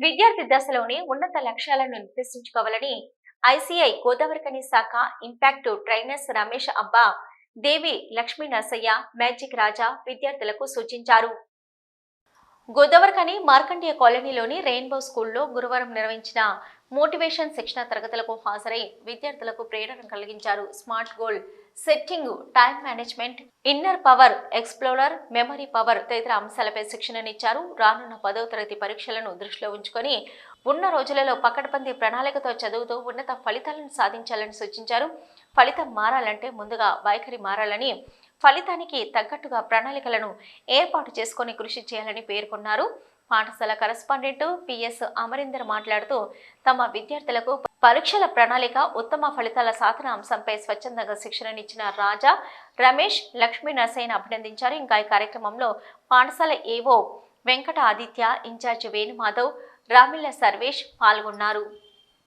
విద్యార్థి దశలోనే ఉన్నత లక్ష్యాలను నిర్దేశించుకోవాలని ఐసీఐ గోదావరికని శాఖ impact trainers Ramesh Abba Devi Lakshmi Narasayya magic Raja విద్యార్థులకు సూచించారు. గోదావరికని మార్కండేయ కాలనీలోని రెయిన్బో స్కూల్లో గురువారం నిర్వహించిన మోటివేషన్ శిక్షణ తరగతులకు హాజరై విద్యార్థులకు ప్రేరణ కలిగించారు smart goal setting time management inner power explorer memory power తదితర అంశాలపై శిక్షణనిచ్చారు. రానున్న పదవ తరగతి పరీక్షలను దృష్టిలో ఉంచుకొని ఉన్న రోజులలో పకడ్బందీ ప్రణాళికతో చదువుతూ ఉన్నత ఫలితాలను సాధించాలని సూచించారు. ఫలితం మారాలంటే ముందుగా వైఖరి మారాలని ఫలితానికి తగ్గట్టుగా ప్రణాళికలను ఏర్పాటు చేసుకొని కృషి చేయాలని పేర్కొన్నారు. పాఠశాల కరస్పాండెంట్ పిఎస్ అమరీందర్ మాట్లాడుతూ తమ విద్యార్థులకు పరీక్షల ప్రణాళిక ఉత్తమ ఫలితాల సాధన అంశంపై స్వచ్ఛందంగా శిక్షణనిచ్చిన రాజా రమేష్ లక్ష్మీ నరసయ్యను అభినందించారు. ఇంకా ఈ కార్యక్రమంలో పాఠశాల ఏవో వెంకట ఆదిత్య ఇన్ఛార్జ్ వేణుమాధవ్ రామిళ్ళ సర్వేష్ పాల్గొన్నారు.